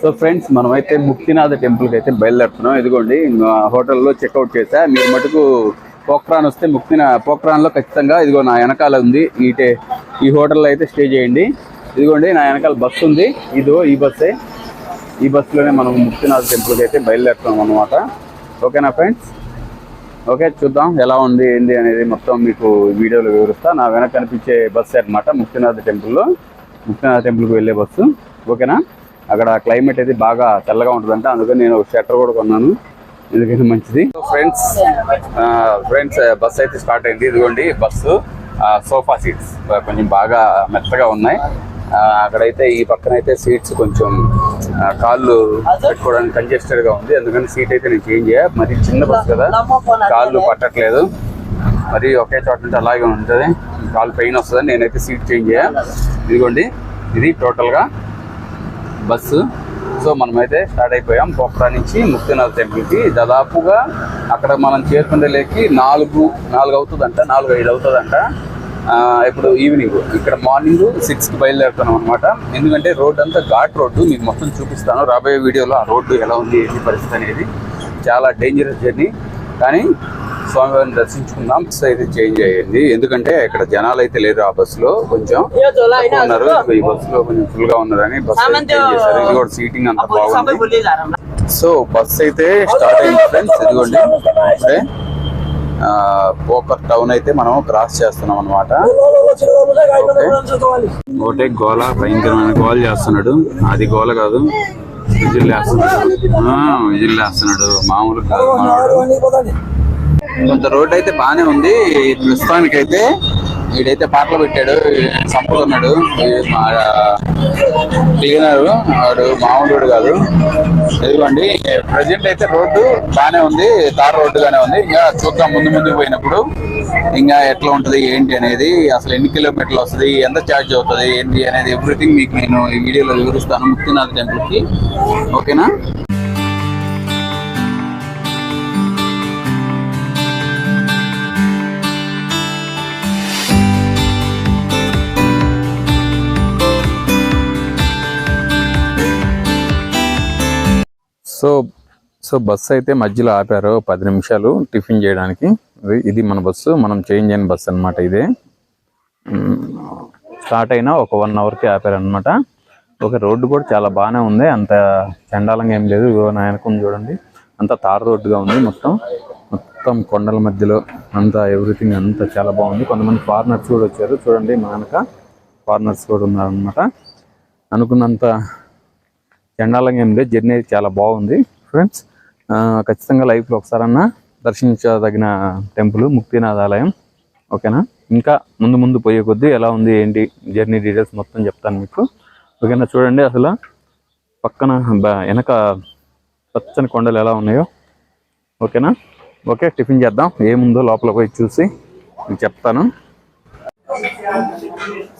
So friends మనమైతే ముక్తినాథ టెంపుల్కి అయితే బయలుదేరుతున్నాం. ఇదిగోండి హోటల్లో చెక్అవుట్ చేసా మీరు మటుకు పోక్రాన్ వస్తే ముక్తినా పోక్రాన్లో ఖచ్చితంగా ఇదిగో నా వెనకాల ఉంది. ఈ ఈ హోటల్లో అయితే స్టే చేయండి. ఇదిగోండి నా వెనకాల బస్సు ఉంది. ఇదో ఈ బస్సే. ఈ బస్సులోనే మనం ముక్తినాథ టెంపుల్కి అయితే బయలుదేరుతున్నాం అనమాట ఓకేనా ఫ్రెండ్స్? ఓకే చూద్దాం ఎలా ఉంది ఏంది అనేది మొత్తం మీకు వీడియోలో వివరిస్తా. నా వెనక కనిపించే బస్సు అనమాట ముక్తినాథ టెంపుల్లో. ముక్తినాథ టెంపుల్కి వెళ్ళే బస్సు. ఓకేనా? అక్కడ క్లైమేట్ అయితే బాగా చల్లగా ఉంటుందంట. అందుకని నేను షట్టర్ కూడా కొన్నాను. ఎందుకంటే మంచిది. ఫ్రెండ్స్ ఫ్రెండ్స్ బస్ అయితే స్టార్ట్ అయింది. ఇదిగోండి బస్సు సోఫా సీట్స్ కొంచెం బాగా మెత్తగా ఉన్నాయి. అక్కడైతే ఈ పక్కన అయితే సీట్స్ కొంచెం కాళ్ళు పెట్టుకోవడానికి కంజెస్టెడ్గా ఉంది. అందుకని సీట్ అయితే నేను చేంజ్ చేయ. మరి చిన్న బస్ కదా. కాళ్ళు పట్టట్లేదు. మరి ఒకే చోట ఉంటే అలాగే ఉంటుంది. కాళ్ళు పెయిన్ వస్తుందని నేనైతే సీట్ చేంజ్ చేయ. ఇదిగోండి ఇది టోటల్గా బస్సు. సో మనమైతే స్టార్ట్ అయిపోయాం. పోక్రా నుంచి ముక్తినాథ్ టెంపుల్కి. దాదాపుగా అక్కడ మనం చేరుకునే లేకి నాలుగు నాలుగు అవుతుందంట నాలుగు ఐదు అవుతుందంట. ఇప్పుడు ఈవినింగ్. ఇక్కడ మార్నింగ్ సిక్స్కి బయలుదేరుతున్నాం అనమాట ఎందుకంటే రోడ్ అంతా ఘాట్ రోడ్డు. మీకు మొత్తం చూపిస్తాను. రాబోయే వీడియోలో ఆ రోడ్డు ఎలా ఉంది ఏంటి పరిస్థితి అనేది. చాలా డేంజరస్ జర్నీ కానీ స్వామివారిని దర్శించుకుందాం. బస్ అయితే చేంజ్ అయ్యింది. ఎందుకంటే ఇక్కడ జనాలు అయితే లేరు ఆ బస్సులో. కొంచెం ఉన్నారు. ఈ బస్సులో కొంచెం ఫుల్గా ఉన్నారని బస్ చేంజ్ చేశారు. ఇది కూడా సీటింగ్ అంత బాగుంది. సో బస్ అయితే స్టార్ట్ అయింది ఫ్రెండ్స్ ఇదిగోండి. ఇప్పుడే ఆ, పోకర్ టౌన్ అయితే మనం క్రాస్ చేస్తున్నాం అనమాట ఒకటే గోల భయంకరమైన గోల చేస్తున్నాడు. అది గోల కాదు. విజిల్ వేస్తున్నాడు. విజిల్ వేస్తున్నాడు. మామూలు కాదు. కొంత రోడ్ అయితే బానే ఉంది. ప్రస్తుతానికి అయితే వీడైతే పాటలు పెట్టాడు చంపుతున్నాడు. క్లీనర్ వాడు మామూలు కాదు. ఎదుగుండి ప్రజెంట్ అయితే రోడ్డు బాగానే ఉంది తార్ రోడ్డు గానే ఉంది. ఇంకా చూద్దాం ముందు ముందుకు పోయినప్పుడు ఇంకా ఎట్లా ఉంటది ఏంటి అనేది అసలు ఎన్ని కిలోమీటర్లు వస్తుంది ఎంత ఛార్జ్ అవుతుంది ఏంటి అనేది ఎవ్రీథింగ్ మీకు నేను ఈ వీడియోలో వివరిస్తాను ముక్తినాథ్ టెంపుల్కి ఓకేనా? సో సో బస్సు అయితే మధ్యలో ఆపారు. పది నిమిషాలు టిఫిన్ చేయడానికి. ఇది- ఇది మన బస్సు. మనం చేంజ్ అయిన బస్సు అన్నమాట ఇదే. స్టార్ట్ అయినా ఒక వన్ అవర్కి ఆపారనమాట ఒక రోడ్డు కూడా చాలా బాగానే ఉంది. అంత చండాలంగా ఏం లేదు. నాయనకుని చూడండి. అంత తార రోడ్డుగా ఉంది మొత్తం. మొత్తం కొండల మధ్యలో అంతా ఎవ్రీథింగ్ అంతా చాలా బాగుంది. కొంతమంది ఫారినర్స్ కూడా వచ్చారు. చూడండి మా వెనక ఫారినర్స్ కూడా ఉన్నారనమాట అనుకున్నంత చండాలంగా ఏం లేదు జర్నీ అయితే చాలా బాగుంది. ఫ్రెండ్స్ ఖచ్చితంగా లైఫ్లో ఒకసారన్నా దర్శించదగిన టెంపుల్ ముక్తినాథ్ ఆలయం. ఓకేనా? ఇంకా ముందు ముందు పోయే కొద్దీ ఎలా ఉంది ఏంటి జర్నీ డీటెయిల్స్ మొత్తం చెప్తాను మీకు. ఓకేనా? చూడండి అసలు పక్కన బ- వెనక పచ్చని కొండలు ఎలా ఉన్నాయో. ఓకేనా? ఓకే టిఫిన్ చేద్దాం. ఏముందో లోపల పోయి చూసి చెప్తాను.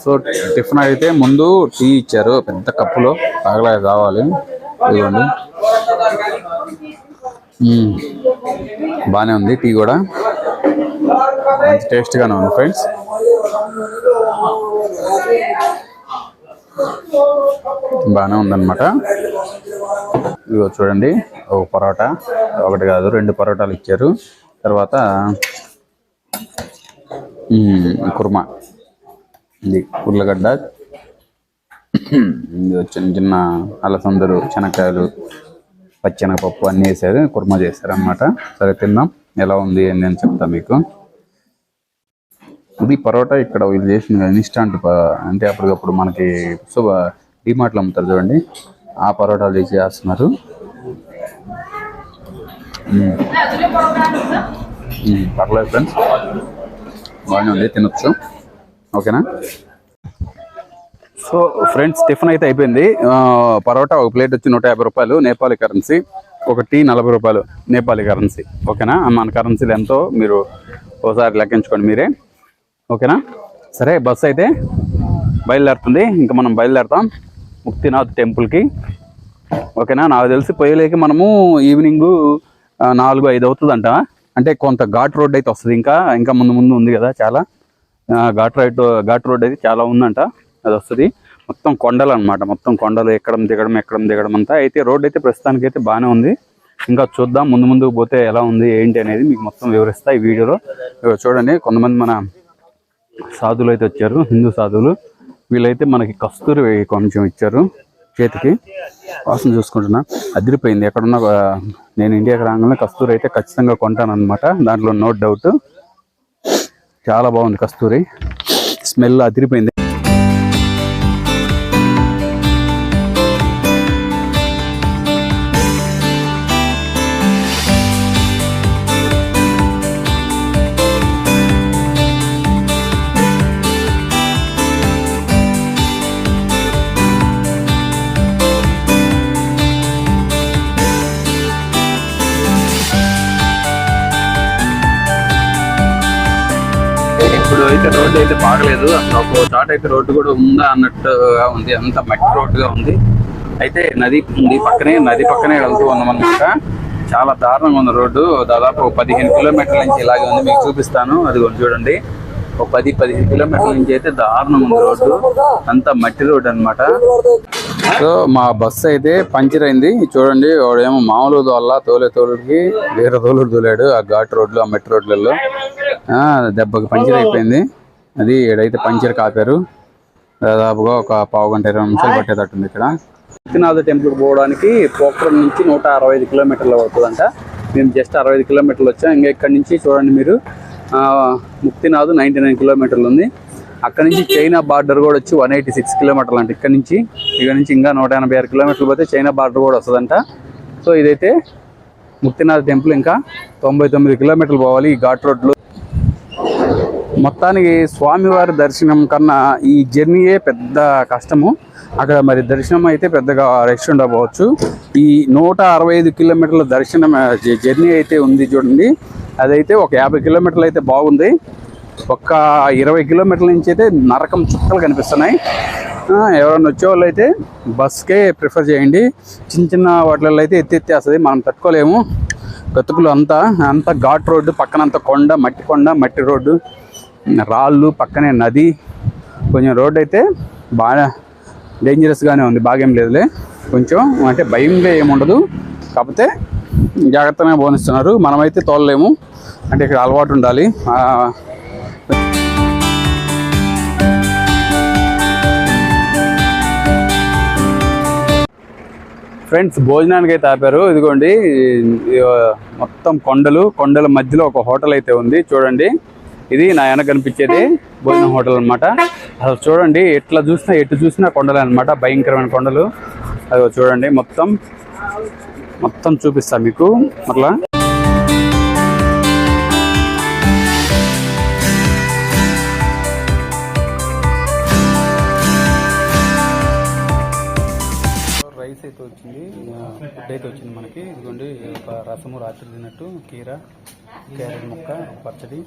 సో టిఫిన్ అయితే ముందు టీ ఇచ్చారు. పెద్ద కప్పులో తాగలే కావాలి. ఇదిగోండి. బాగానే ఉంది టీ కూడా. మంచి టేస్ట్గానే ఉంది ఫ్రెండ్స్. బాగానే ఉందన్నమాట. ఇదిగో చూడండి ఒక పరోటా. ఒకటి కాదు రెండు పరోటాలు ఇచ్చారు. తర్వాత కుర్మా. ఇది ఉర్లగడ్డ. చిన్న చిన్న అలసందలు శనక్కాయలు పచ్చెనగపప్పు అన్నీ వేసారు కుర్మా చేశారు అనమాట సరే తిందాం. ఎలా ఉంది అని నేను చెప్తాను మీకు. ఇది పరోటా ఇక్కడ వీళ్ళు చేసిన ఇన్స్టాంట్ అంటే అప్పటికప్పుడు మనకి సో డిమార్ట్లో అమ్ముతారు చూడండి. ఆ పరోటాలు చేసి చేస్తున్నారు. పర్లేదు ఫ్రెండ్స్. బాగానే ఉంది తినొచ్చు. ఓకేనా? సో ఫ్రెండ్స్ టిఫిన్ అయితే అయిపోయింది. పరోటా ఒక ప్లేట్ వచ్చి నూట యాభై రూపాయలు నేపాలి కరెన్సీ ఒక టీ నలభై రూపాయలు నేపాలి కరెన్సీ ఓకేనా? మన కరెన్సీలు ఎంతో మీరు ఒకసారి లెక్కించుకోండి మీరే. ఓకేనా? సరే బస్ అయితే బయలుదేరుతుంది. ఇంకా మనం బయలుదేరుతాం ముక్తినాథ్ టెంపుల్కి ఓకేనా? నాకు తెలిసి పోయేలేకి మనము ఈవినింగ్ నాలుగు ఐదు అవుతుందంట. అంటే కొంత ఘాట్ రోడ్ అయితే వస్తుంది ఇంకా. ఇంకా ముందు ముందు ఉంది కదా చాలా. ఘాట్ రైడ్ ఘాట్ రోడ్ అయితే చాలా ఉందంట. అది వస్తుంది. మొత్తం కొండలు అనమాట మొత్తం కొండలు ఎక్కడం దిగడం ఎక్కడం దిగడం అంతా. అయితే రోడ్ అయితే ప్రస్తుతానికి అయితే బాగానే ఉంది. ఇంకా చూద్దాం ముందు ముందుకు పోతే ఎలా ఉంది ఏంటి అనేది మీకు మొత్తం వివరిస్తా ఈ వీడియోలో. చూడండి కొంతమంది మన సాధువులు అయితే వచ్చారు హిందూ సాధువులు. వీళ్ళైతే మనకి కస్తూరి కొంచెం ఇచ్చారు చేతికి. వాసన చూసుకుంటున్నా. అదిరిపోయింది. ఎక్కడున్నా నేను ఇండియాకి రాగానే కస్తూరి అయితే ఖచ్చితంగా కొంటాను అనమాట దాంట్లో నో డౌట్. చాలా బాగుంది కస్తూరి. స్మెల్ అదిరిపోయింది. ఇప్పుడు అయితే రోడ్డు అయితే బాగలేదు. అసలు ఒక చోట అయితే రోడ్డు కూడా ఉందా అన్నట్టుగా ఉంది. అంత మట్టి రోడ్డుగా ఉంది. అయితే నది ఉంది. పక్కనే నది పక్కనే వెళ్తూ ఉన్నాం అనమాట చాలా దారుణంగా ఉంది రోడ్డు. దాదాపు పదిహేను కిలోమీటర్ల నుంచి ఇలాగే ఉంది. మీకు చూపిస్తాను. అది కూడా చూడండి. ఒక పది పదిహేను కిలోమీటర్ల నుంచి అయితే దారుణం ఉంది రోడ్డు. అంతా మట్టి రోడ్డు అన్నమాట. సో మా బస్సు అయితే పంచర్ అయింది. చూడండి వాడేమో మామూలు వల్ల తోలే తోలుడికి వేరే తోలుడు తోలాడు ఆ ఘాట్ రోడ్లు ఆ మట్టి రోడ్లలో. దెబ్బకి పంచర్ అయిపోయింది. అది ఏడైతే పంచర్ కాపారు. దాదాపుగా ఒక పావు గంట ఇరవై నిమిషాలు పట్టేటట్టుంది ఇక్కడ. ముక్తినాథ టెంపుల్కి పోవడానికి పోఖరం నుంచి నూట అరవై ఐదు కిలోమీటర్లు అవుతుందంట. మేము జస్ట్ అరవై ఐదు కిలోమీటర్లు వచ్చాం. ఇంకా ఇక్కడ నుంచి చూడండి మీరు. ముక్తినాథ్ నైంటీ నైన్ కిలోమీటర్లు ఉంది. అక్కడ నుంచి చైనా బార్డర్ కూడా వచ్చి వన్ ఎయిటీ సిక్స్ కిలోమీటర్లు అంట ఇక్కడ నుంచి. ఇక్కడ నుంచి ఇంకా నూట ఎనభై ఆరు కిలోమీటర్లు పోతే చైనా బార్డర్ కూడా వస్తుందంట. సో ఇదైతే ముక్తినాథ్ టెంపుల్. ఇంకా తొంభై తొమ్మిది కిలోమీటర్లు పోవాలి ఈ ఘాట్ రోడ్లో. మొత్తానికి స్వామివారి దర్శనం కన్నా ఈ జర్నీయే పెద్ద కష్టము. అక్కడ మరి దర్శనం అయితే పెద్దగా రష్ ఉండకపోవచ్చు. ఈ నూట అరవై ఐదు కిలోమీటర్ల దర్శనం జర్నీ అయితే ఉంది చూడండి. అదైతే ఒక యాభై కిలోమీటర్లు అయితే బాగుంది. ఒక్క ఇరవై కిలోమీటర్ల నుంచి అయితే నరకం చుక్కలు కనిపిస్తున్నాయి. ఎవరైనా వచ్చేవాళ్ళు అయితే బస్కే ప్రిఫర్ చేయండి. చిన్న చిన్న వాటిలలో అయితే ఎత్తెత్తేస్తుంది. మనం తట్టుకోలేము. గతుకులు అంతా అంతా ఘాట్ రోడ్డు పక్కన కొండ మట్టి కొండ మట్టి రోడ్డు. రాళ్ళు పక్కనే నది కొంచెం రోడ్డు అయితే బాగా డేంజరస్గానే ఉంది. బాగేం లేదులే. కొంచెం అంటే భయంగా ఏముండదు కాకపోతే జాగ్రత్తగా బోనిస్తున్నారు మనమైతే తోలలేము. అంటే ఇక్కడ అలవాటు ఉండాలి. ఫ్రెండ్స్ భోజనానికి అయితే ఆపారు. ఇదిగోండి మొత్తం కొండలు కొండల మధ్యలో ఒక హోటల్ అయితే ఉంది. చూడండి. ఇది నా వెనక కనిపించేది భోజనం హోటల్ అన్నమాట. అసలు చూడండి ఎట్లా చూసినా ఎటు చూసినా కొండలే అన్నమాట భయంకరమైన కొండలు. అది చూడండి మొత్తం. మొత్తం చూపిస్తా మీకు. అట్లా. రైస్ అయితే వచ్చింది. ఫుడ్ అయితే వచ్చింది మనకి. ఇదిగోండి ఒక రసము రాత్రి తిన్నట్టు కీర. క్యారెట్ ముక్క పచ్చడి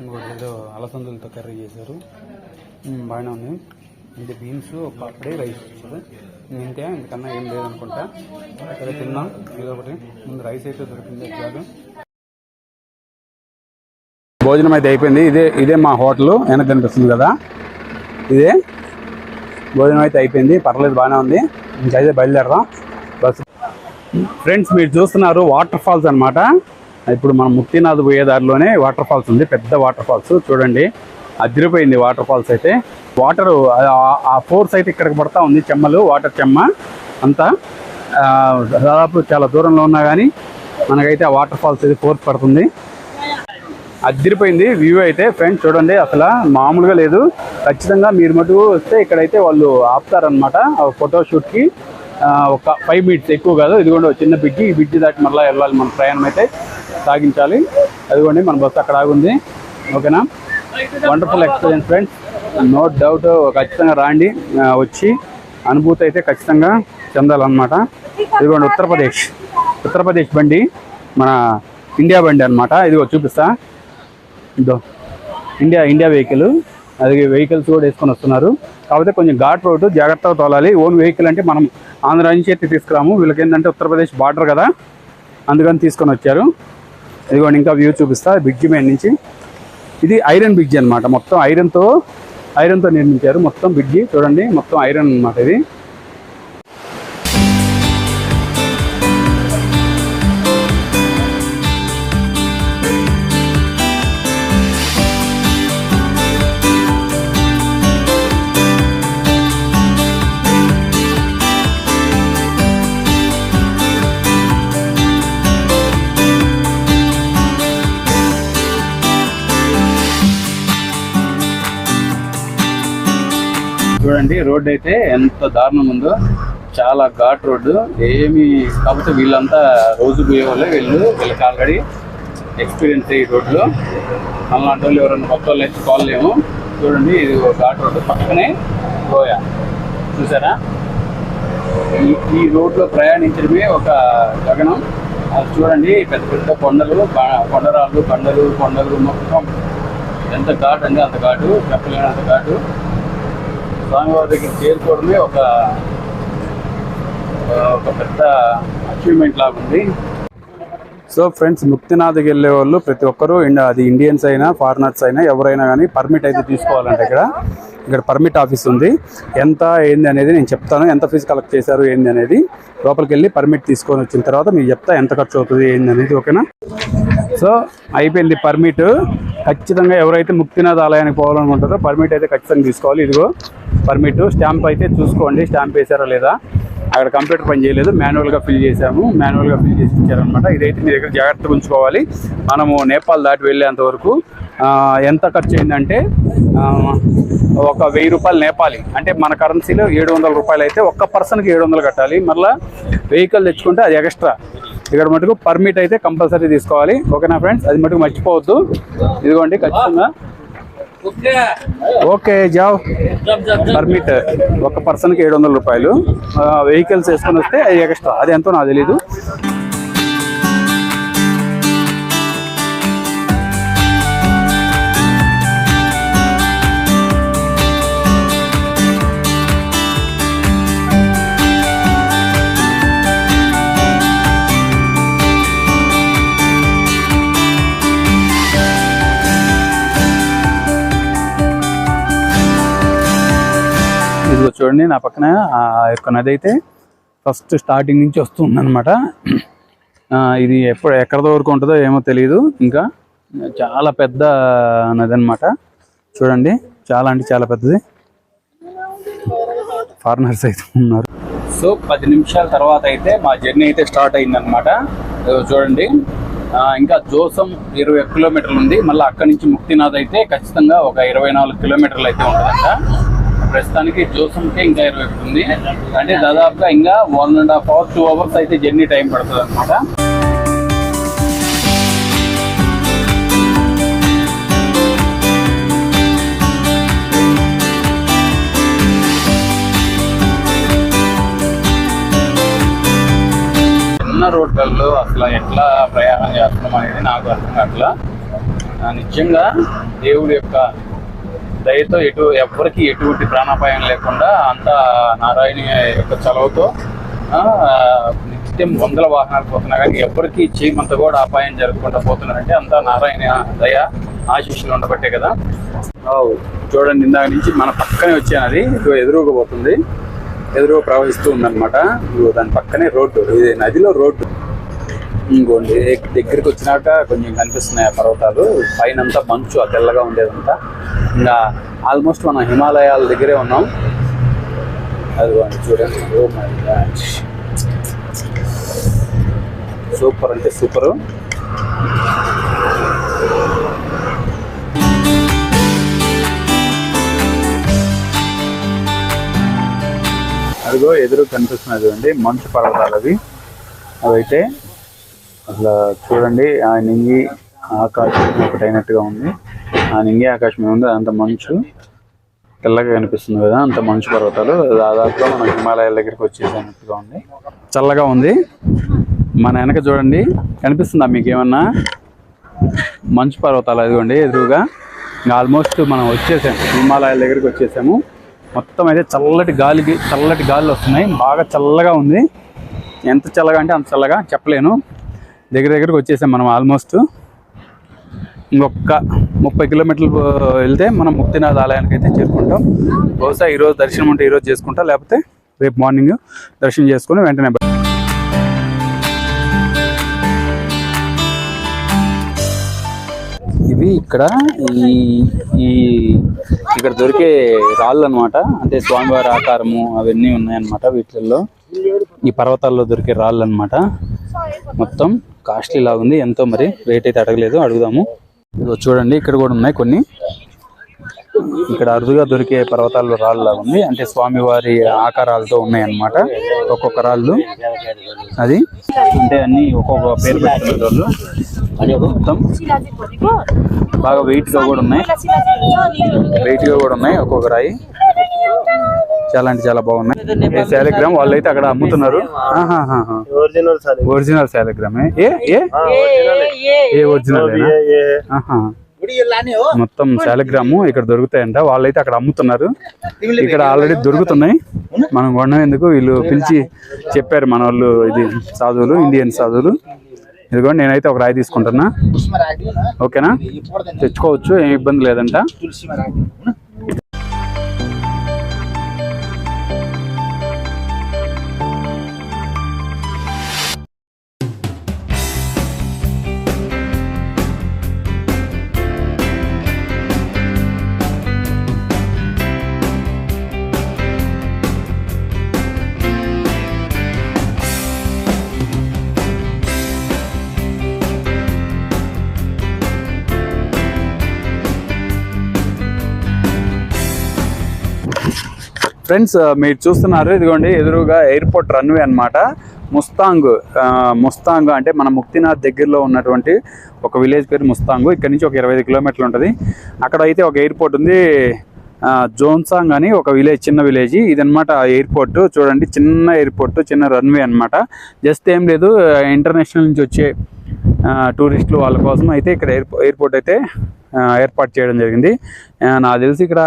ఇంకోటి ఏదో అలసందులతో కర్రీ చేశారు. బాగానే ఉంది. ఇది బీన్స్ ఒక రైస్ వచ్చింది ఇంతే ఇంతకన్నా ఏం లేదనుకుంటా. సరే తిన్నాం ఏదో ఒకటి. ముందు రైస్ అయితే దొరికింది ఎట్లాగో. భోజనం అయితే అయిపోయింది. ఇదే ఇదే మా హోటల్. వెనక కనిపిస్తుంది కదా. ఇదే. భోజనం అయితే అయిపోయింది. పర్లేదు బాగానే ఉంది. ఇంకైతే బయలుదేరదాం. బస్ ఫ్రెండ్స్ మీరు చూస్తున్నారు వాటర్ ఫాల్స్ అన్నమాట. ఇప్పుడు మనం ముక్తినాథ్ పోయే దారిలోనే వాటర్ ఫాల్స్ ఉంది పెద్ద వాటర్ ఫాల్స్. చూడండి అదిరిపోయింది వాటర్ ఫాల్స్ అయితే. వాటర్ ఆ ఫోర్స్ అయితే ఇక్కడికి పడతా ఉంది చెమ్మలు వాటర్ చెమ్మ అంతా. దాదాపు చాలా దూరంలో ఉన్నా కానీ మనకైతే ఆ వాటర్ ఫాల్స్ అయితే ఫోర్స్ పడుతుంది. అదిరిపోయింది వ్యూ అయితే ఫ్రెండ్స్ చూడండి అసలు మామూలుగా లేదు. ఖచ్చితంగా మీరు మటుకు వస్తే ఇక్కడైతే వాళ్ళు ఆపుతారనమాట ఫోటోషూట్కి ఒక ఫైవ్ మినిట్స్ ఎక్కువ కాదు. ఇదిగోండి చిన్న బ్రిడ్జ్ ఈ బ్రిడ్జి దాటి మళ్ళీ వెళ్ళాలి మన ప్రయాణం అయితే. సాగించాలి. అదిగోండి మన బస్సు అక్కడ ఆగుంది. ఓకేనా? Wonderful experience friends no doubt ఖచ్చితంగా రాండి. వచ్చి అనుభూతి అయితే ఖచ్చితంగా చెందాలన్నమాట. ఇదిగోండి ఉత్తరప్రదేశ్ ఉత్తరప్రదేశ్ బండి మన ఇండియా బండి అన్నమాట. ఇదిగో చూపిస్తా. ఇదో ఇండియా ఇండియా వెహికల్ అది వెహికల్స్ కూడా వేసుకొని వస్తున్నారు. కాకపోతే కొంచెం ఘాట్ రోడ్డు జాగ్రత్తగా తోలాలి. ఓన్ వెహికల్ అంటే మనం ఆంధ్ర నుంచి అయితే తీసుకురాము. వీళ్ళకి ఏంటంటే ఉత్తరప్రదేశ్ బార్డర్ కదా అందుకని తీసుకొని వచ్చారు. ఇదిగోండి ఇంకా వ్యూ చూపిస్తా. బ్రిడ్జి మీద నుంచి. ఇది ఐరన్ బ్రిడ్జి అన్నమాట. మొత్తం ఐరన్తో ఐరన్తో నిర్మించారు. మొత్తం బ్రిడ్జి చూడండి. మొత్తం ఐరన్ అన్నమాట ఇది. చూడండి రోడ్ అయితే ఎంత దారుణం ఉందో. చాలా ఘాట్ రోడ్డు. ఏమి కాకపోతే వీళ్ళంతా రోజు పోయేవాళ్ళే వీళ్ళు. వీళ్ళకి ఆల్రెడీ ఎక్స్పీరియన్స్ ఈ రోడ్లో అలాంటి వాళ్ళు ఎవరైనా కొత్త వాళ్ళు అయితే కాలేము చూడండి ఇది ఒక ఘాట్ రోడ్డు. పక్కనే గోయ. చూసారా? ఈ రోడ్లో ప్రయాణించడమే ఒక గగనం. అది చూడండి పెద్ద పెద్ద కొండలు కొండరాళ్ళు కొండలు కొండలు మొత్తం. ఎంత ఘాట్ అంటే అంత ఘాటు. చెప్పలేనంత ఘాటు. స్వామివారి దగ్గర చేరుకోవడమే ఒక ఒక పెద్ద అచీవ్మెంట్ లాగా ఉంది. సో ఫ్రెండ్స్ ముక్తినాథ్కి వెళ్ళే వాళ్ళు ప్రతి ఒక్కరూ అది ఇండియన్స్ అయినా ఫారినర్స్ అయినా ఎవరైనా కానీ పర్మిట్ అయితే తీసుకోవాలంటే ఇక్కడ ఇక్కడ పర్మిట్ ఆఫీస్ ఉంది. ఎంత ఏంది అనేది నేను చెప్తాను. ఎంత ఫీజు కలెక్ట్ చేశారు ఏంది అనేది లోపలికి వెళ్ళి పర్మిట్ తీసుకొని వచ్చిన తర్వాత మీకు చెప్తా ఎంత ఖర్చు అవుతుంది ఏంది అనేది ఓకేనా? సో అయిపోయింది పర్మిట్ ఖచ్చితంగా ఎవరైతే ముక్తినాథ్ ఆలయానికి పోవాలనుకుంటారో పర్మిట్ అయితే ఖచ్చితంగా తీసుకోవాలి. ఇదిగో పర్మిట్ స్టాంప్ అయితే చూసుకోండి స్టాంప్ వేసారా లేదా? అక్కడ కంప్యూటర్ పని చేయలేదు మాన్యువల్గా ఫిల్ చేసాము మాన్యువల్గా ఫిల్ చేసి ఇచ్చారనమాట ఇదైతే మీ దగ్గర జాగ్రత్తగా ఉంచుకోవాలి. మనము నేపాల్ దాటి వెళ్ళేంత వరకు ఎంత ఖర్చు అయిందంటే ఒక వెయ్యి రూపాయలు నేపాలి. అంటే మన కరెన్సీలో ఏడు వందల రూపాయలు అయితే ఒక్క పర్సన్కి ఏడు వందలు కట్టాలి. మళ్ళీ వెహికల్ తెచ్చుకుంటే అది ఎక్స్ట్రా. ఇక్కడ మటుకు పర్మిట్ అయితే కంపల్సరీ తీసుకోవాలి. ఓకేనా ఫ్రెండ్స్? అది మటుకు మర్చిపోవద్దు. ఇదిగోండి ఖచ్చితంగా ఓకే జావ్. పర్మిట్ ఒక పర్సన్కి ఏడు వందల రూపాయలు. వెహికల్స్ వేసుకొని వస్తే అది ఎక్స్ట్రా. అది ఎంతో నాకు తెలీదు. చూడండి నా పక్కన ఆ యొక్క నది అయితే ఫస్ట్ స్టార్టింగ్ నుంచి వస్తుంది అనమాట ఇది ఎప్పుడు ఎక్కడ వరకు ఉంటుందో ఏమో తెలియదు ఇంకా చాలా పెద్ద నది అనమాట చూడండి చాలా అంటే చాలా పెద్దది. ఫారినర్స్ అయితే ఉన్నారు. సో పది నిమిషాల తర్వాత అయితే మా జర్నీ అయితే స్టార్ట్ అయిందనమాట చూడండి. ఇంకా జోసం ఇరవై ఒక్క కిలోమీటర్లు ఉంది. మళ్ళీ అక్కడి నుంచి ముక్తినాథ్ అయితే ఖచ్చితంగా ఒక ఇరవై నాలుగు కిలోమీటర్లు అయితే ఉంటుందంట. ప్రస్తుతానికి జోసంకే ఇంకా ఇరవై ఒకటి ఉంది. అంటే దాదాపుగా ఇంకా one and half hour two hours అయితే జర్నీ టైం పడుతుంది అనమాట చిన్న రోడ్లలో అసలు ఎట్లా ప్రయాణం చేస్తున్నాం అనేది నాకు అర్థం కావట్లా. నిజంగా దేవుడి యొక్క దయతో ఎటు ఎవరికి ఎటువంటి ప్రాణాపాయం లేకుండా అంతా నారాయణ యొక్క చలవతో నిత్యం వందల వాహనాలు పోతున్నా కానీ ఎవరికి చేయమంత కూడా అపాయం జరగకుండా పోతున్నారంటే అంతా నారాయణ దయ ఆశీస్సులు ఉండబట్టే కదా. చూడండి ఇందాక నుంచి మన పక్కనే వచ్చాను అది. ఎదురుగా పోతుంది. ఎదురుగా ప్రవహిస్తూ ఉందన్నమాట. దాని పక్కనే రోడ్డు. ఇది నదిలో రోడ్డు. ఇంకోండి దగ్గరికి వచ్చినాక కొంచెం కనిపిస్తున్నాయి ఆ పర్వతాలు. పైన అంతా మంచు ఆ తెల్లగా ఉండేదంతా. ఇంకా ఆల్మోస్ట్ మనం హిమాలయాల దగ్గరే ఉన్నాం. అదిగోండి చూడండి. Oh my God. సూపర్ అంటే సూపరు. అదిగో ఎదురు కనిపిస్తున్నది అండి మంచు పర్వతాలు అవి అవైతే అసలు చూడండి ఆ నింగి ఆకాశం ఒకటైనట్టుగా ఉంది. ఆ నింగి ఆకాశం ఏముంది అంత మంచు తెల్లగా కనిపిస్తుంది కదా అంత మంచు పర్వతాలు. దాదాపుగా మన హిమాలయాల దగ్గరికి వచ్చేసినట్టుగా ఉంది. చల్లగా ఉంది. మన వెనక చూడండి కనిపిస్తుందా మీకు ఏమన్నా మంచు పర్వతాలు అదిగోండి ఎదురుగా. ఆల్మోస్ట్ మనం వచ్చేసాము హిమాలయాల దగ్గరికి వచ్చేసాము. మొత్తం అయితే చల్లటి గాలికి చల్లటి గాలులు వస్తున్నాయి. బాగా చల్లగా ఉంది. ఎంత చల్లగా అంటే అంత చల్లగా చెప్పలేను. దగ్గర దగ్గరకు వచ్చేసాం మనం ఆల్మోస్ట్ ఇంకొక ముప్పై కిలోమీటర్లు వెళ్తే మనం ముక్తినాథ్ ఆలయానికి అయితే చేరుకుంటాం. బహుశా ఈరోజు దర్శనం ఉంటే ఈరోజు చేసుకుంటాం లేకపోతే రేపు మార్నింగ్ దర్శనం చేసుకుని వెంటనే ఇవి ఇక్కడ ఈ ఈ ఇక్కడ దొరికే రాళ్ళు అనమాట అంటే స్వామివారి ఆకారము అవన్నీ ఉన్నాయన్నమాట వీటిల్లో. ఈ పర్వతాల్లో దొరికే రాళ్ళు అనమాట మొత్తం కాస్ట్లీ లాగా ఉంది. ఎంతో మరి రేట్ అయితే అడగలేదు. అడుగుదాము. ఇదిగో చూడండి ఇక్కడ కూడా ఉన్నాయి కొన్ని. ఇక్కడ అరుదుగా దొరికే పర్వతాల్లో రాళ్ళు లాగా ఉంది. అంటే స్వామివారి ఆకారాలతో ఉన్నాయి అన్నమాట ఒక్కొక్క రాళ్ళు. అది. అంటే అన్ని ఒక్కొక్క పేరు పెట్టుకున్నారు వాళ్ళు మొత్తం బాగా వెయిట్గా కూడా ఉన్నాయి. వెయిట్గా కూడా ఉన్నాయి ఒక్కొక్క రాయి. చాలా అంటే చాలా బాగున్నాయి ఏ శాలిగ్రామ్ వాళ్ళు అయితే అక్కడ అమ్ముతున్నారు? ఒరిజినల్ శాలిగ్రామే. ఏ ఏ? ఒరిజినల్ మొత్తం శాలిగ్రామ్ ఇక్కడ దొరుకుతాయంట. వాళ్ళైతే అక్కడ అమ్ముతున్నారు. ఇక్కడ ఆల్రెడీ దొరుకుతున్నాయి. మనం కొనేందుకు వీళ్ళు పిలిచి చెప్పారు మన వాళ్ళు ఇది సాధువులు ఇండియన్ సాధువులు. ఇదిగోండి నేనైతే ఒక రాయి తీసుకుంటున్నా. ఓకేనా? తెచ్చుకోవచ్చు ఏమి ఇబ్బంది లేదంట. ఫ్రెండ్స్ మీరు చూస్తున్నారు ఇదిగోండి ఎదురుగా ఎయిర్పోర్ట్ రన్వే అనమాట ముస్తాంగ్ ముస్తాంగ్ అంటే మన ముక్తినాథ్ దగ్గరలో ఉన్నటువంటి ఒక విలేజ్ పేరు ముస్తాంగ్. ఇక్కడ నుంచి ఒక ఇరవై ఐదు కిలోమీటర్లు ఉంటుంది. అక్కడ అయితే ఒక ఎయిర్పోర్ట్ ఉంది. జోన్సాంగ్ అని ఒక విలేజ్ చిన్న విలేజ్. ఇదన్నమాట ఎయిర్పోర్ట్. చూడండి చిన్న ఎయిర్పోర్ట్ చిన్న రన్వే అన్నమాట. జస్ట్ ఏం లేదు ఇంటర్నేషనల్ నుంచి వచ్చే టూరిస్టులు వాళ్ళ కోసం అయితే ఇక్కడ ఎయిర్పో ఎయిర్పోర్ట్ అయితే ఏర్పాటు చేయడం జరిగింది. నాకు తెలిసి ఇక్కడ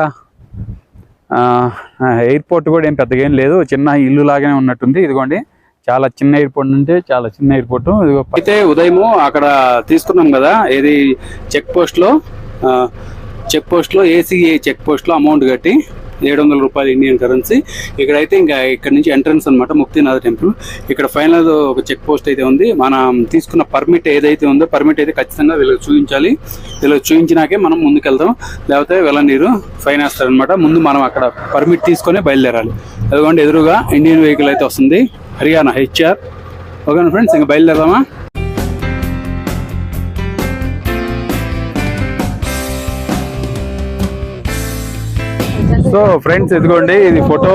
ఎయిర్పోర్ట్ కూడా ఏం పెద్దగా ఏం లేదు. చిన్న ఇల్లు లాగానే ఉన్నట్టుంది. ఇదిగోండి చాలా చిన్న ఎయిర్పోర్ట్ అంటే చాలా చిన్న ఎయిర్పోర్ట్. అయితే ఉదయము అక్కడ తీసుకున్నాం కదా ఇది చెక్ పోస్ట్లో చెక్ పోస్ట్లో ఏసీఏ చెక్ పోస్ట్లో అమౌంట్ కట్టి ఏడు వందల రూపాయలు ఇండియన్ కరెన్సీ. ఇక్కడైతే ఇంకా ఇక్కడ నుంచి ఎంట్రన్స్ అనమాట ముక్తినాథ టెంపుల్. ఇక్కడ ఫైనల్ ఒక చెక్ పోస్ట్ అయితే ఉంది. మనం తీసుకున్న పర్మిట్ ఏదైతే ఉందో పర్మిట్ అయితే ఖచ్చితంగా వీళ్ళకి చూపించాలి. వీళ్ళకి చూపించినాకే మనం ముందుకెళ్దాం లేకపోతే వెళ్ళనీరు ఫైన్ వేస్తారు అనమాట ముందు మనం అక్కడ పర్మిట్ తీసుకొని బయలుదేరాలి. అదిగోండి ఎదురుగా ఇండియన్ వెహికల్ అయితే వస్తుంది. హర్యానా హెచ్ఆర్. ఓకేనా ఫ్రెండ్స్ ఇంకా బయలుదేరదామా? సో ఫ్రెండ్స్ ఇదిగోండి ఇది ఫోటో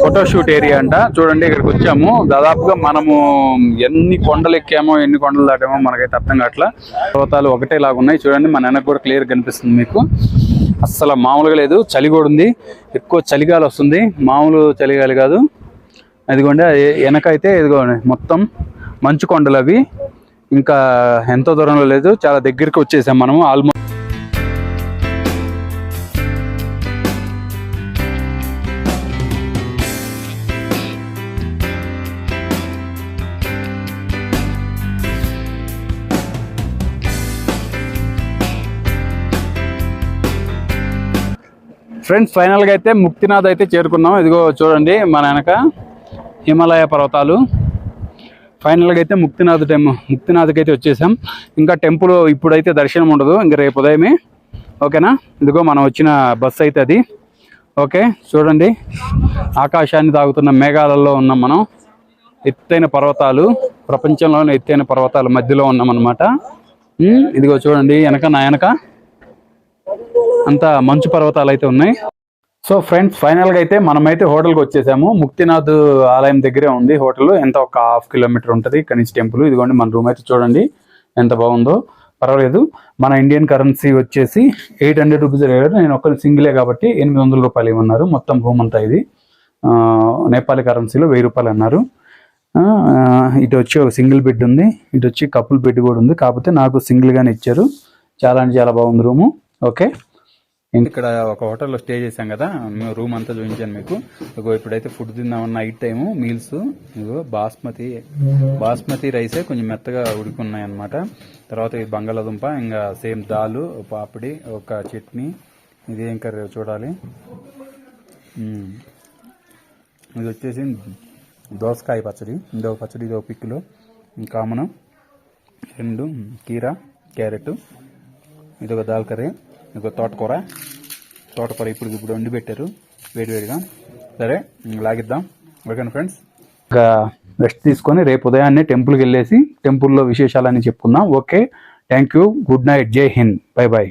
ఫోటో షూట్ ఏరియా అంట. చూడండి ఇక్కడికి వచ్చాము. దాదాపుగా మనము ఎన్ని కొండలు ఎక్కామో ఎన్ని కొండలు దాటామో మనకైతే అర్థం కావట్లా. పర్వతాలు ఒకటే లాగా ఉన్నాయి. చూడండి మన వెనక కూడా క్లియర్ కనిపిస్తుంది మీకు. అస్సలు మామూలుగా లేదు. చలి కూడా ఉంది. ఎక్కువ చలిగాలి వస్తుంది. మామూలు చలిగాలి కాదు. అదిగోండి అది వెనక అయితే ఇదిగోండి మొత్తం మంచు కొండలు అవి. ఇంకా ఎంతో దూరంలో లేదు. చాలా దగ్గరికి వచ్చేసాం మనము. ఆల్మోస్ట్ ఫ్రెండ్స్ ఫైనల్గా అయితే ముక్తినాథ్ అయితే చేరుకున్నాం ఇదిగో చూడండి మన వెనక హిమాలయ పర్వతాలు. ఫైనల్గా అయితే ముక్తినాథ్ టెం ముక్తినాథ్కి అయితే వచ్చేసాం. ఇంకా టెంపుల్ ఇప్పుడైతే దర్శనం ఉండదు. ఇంకా రేపు ఉదయమే. ఓకేనా? ఇదిగో మనం వచ్చిన బస్సు అయితే అది. ఓకే? చూడండి. ఆకాశాన్ని తాగుతున్న మేఘాలలో ఉన్నాం మనం. ఎత్తైన పర్వతాలు. ప్రపంచంలోని ఎత్తైన పర్వతాల మధ్యలో ఉన్నాం అనమాట ఇదిగో చూడండి. వెనక నా వెనక అంతా మంచు పర్వతాలు అయితే ఉన్నాయి. సో ఫ్రెండ్స్ ఫైనల్గా అయితే మనమైతే హోటల్కి వచ్చేసాము. ముక్తినాథ్ ఆలయం దగ్గరే ఉంది హోటల్. ఎంత ఒక హాఫ్ కిలోమీటర్ ఉంటుంది. ఇక్కడ నుంచి టెంపుల్. ఇదిగోండి మన రూమ్ అయితే చూడండి. ఎంత బాగుందో. పర్వాలేదు. మన ఇండియన్ కరెన్సీ వచ్చేసి ఎయిట్ హండ్రెడ్ రూపీస్ అడిగారు నేను ఒక్కరు సింగిలే కాబట్టి ఎనిమిది వందల రూపాయలు ఇవ్వన్నారు మొత్తం రూమ్ అంతా ఇది. నేపాలి కరెన్సీలో వెయ్యి రూపాయలు అన్నారు. ఇటు వచ్చి ఒక సింగిల్ బెడ్ ఉంది. ఇటు వచ్చి కపుల్ బెడ్ కూడా ఉంది. కాకపోతే నాకు సింగిల్గానే ఇచ్చారు. చాలా అంటే చాలా బాగుంది రూము. ఓకే. ఇక్కడ ఒక హోటల్లో స్టే చేశాం కదా మేము రూమ్ అంతా చూపించాను మీకు. ఇగో ఇప్పుడైతే ఫుడ్ తిందాం నైట్ టైం మీల్స్ ఇగో బాస్మతి బాస్మతి రైసే కొంచెం మెత్తగా ఉడికున్నాయి అనమాట తర్వాత ఈ బంగాళాదుంప ఇంకా సేమ్ దాలు పాపిడి ఒక చట్నీ ఇది ఏం కర్రీ చూడాలి. ఇది వచ్చేసి దోసకాయ పచ్చడి ఇదో పచ్చడి ఇదో పిక్కులు కామన్ రెండు కీర క్యారెట్ ఇది ఒక దాల్ కర్రీ. ఇంకో తోటకూర. తోటకూర ఇప్పుడు ఇప్పుడు వండి పెట్టారు వేడివేడిగా. సరే లాగిద్దాం. ఓకేనా ఫ్రెండ్స్? ఇంకా రెస్ట్ తీసుకొని రేపు ఉదయాన్నే టెంపుల్కి వెళ్ళేసి టెంపుల్లో విశేషాలన్నీ చెప్పుకుందాం. Okay thank you good night. జై హింద్. Bye bye